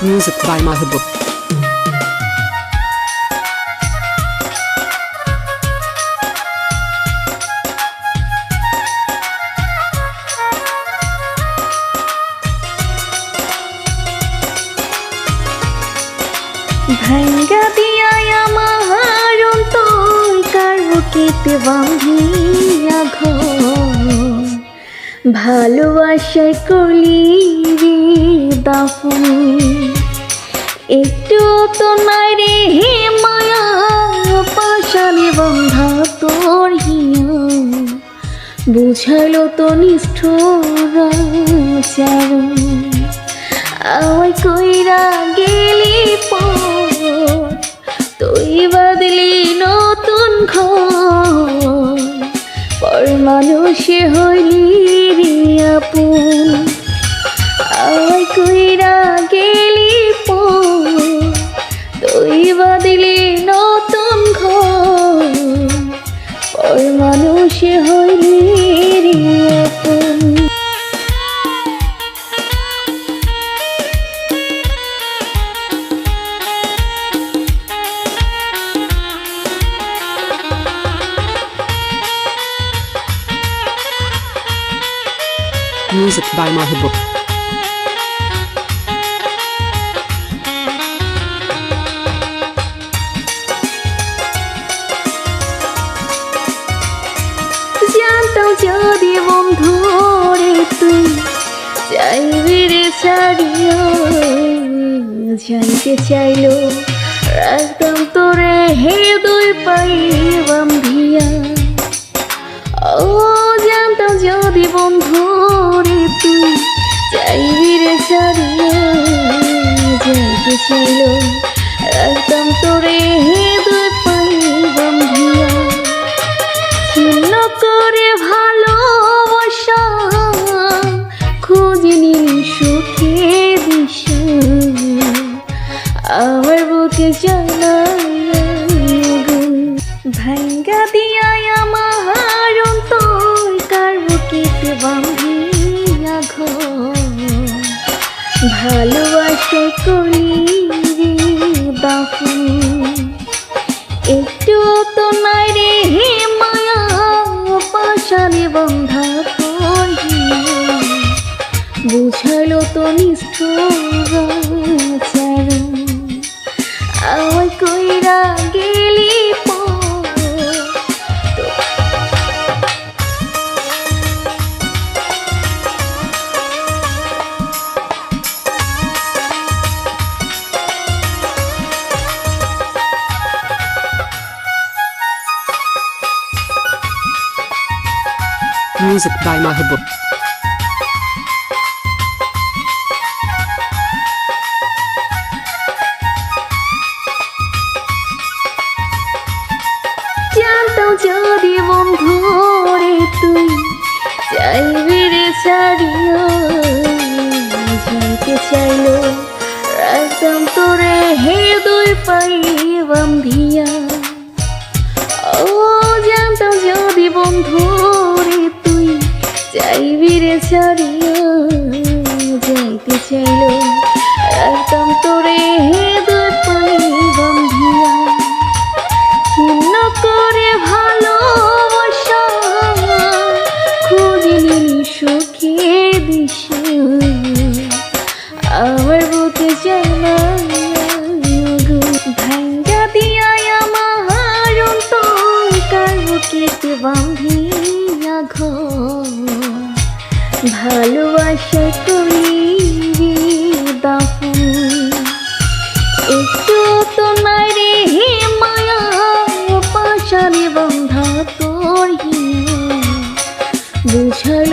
Music by Mahabub. ভাঙ্গা দিয়া আমার অন্তর কার বুকেতে বাঁধিয়া ঘর ভালোবাসায় কলি দাফন একটু তো নাই রে হে মায়া পাশানে বন্ধা তোর হিয়া। বুঝালো তো নিষ্ঠুর চারণ আমায় কইরা গেলি পর তুই বদলি নতুন ঘর। পর মানুষে হইলি রে আপন। আমায় কইরা গেলি বদলি নতুন ঘর পর মানুষে হইলি Music by Mahabub. যদি বন্ধু রে তুই চাইবি রে ছাড়িও যাইতে চাইলো। রাখতাম তোরে হে দুই পাই বান্ধিয়া ও জানতাম যদি বন্ধু রে তুই চাইবি রে ছাড়িও চাইলো। আমার বুকে জানা ভাঙ্গা দিয়া আমার অন্তর কার বুকেতে বাঁধিয়া ঘর। ভালোবাসা রে দাফন একটু তো নাই রে হে মায়া পাশানে বন্ধা বুঝালো তো নিষ্ঠুর। Music by Mahabub. জানতাম যদি বন্ধু রে তুই চাইবি রে ছাড়িও যাইতে চাইলো রাখতাম তোরে হে দুই পাই বান্ধিয়া ও জানতাম যদি বন্ধু রে তুই রে ছাড়িও যাইতে চাইলো। রাখতাম তোরে বুকে জানা ভাঙ্গা দিয়া আমার অন্তর কার বাঁধিয়া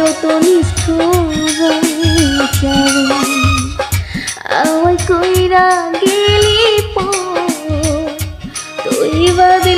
বুঝালো তো নিষ্ঠুর চারণ আমায় কইরা গেলি তুই বদলি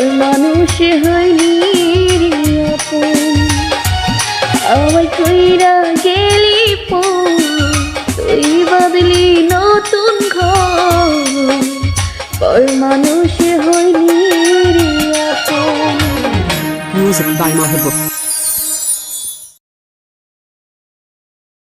হইলি মানুষ হইনি আমার কইরা গেলি তুই বদলি নতুন ঘর। পর মানুষ হইলি Music by Mahabub.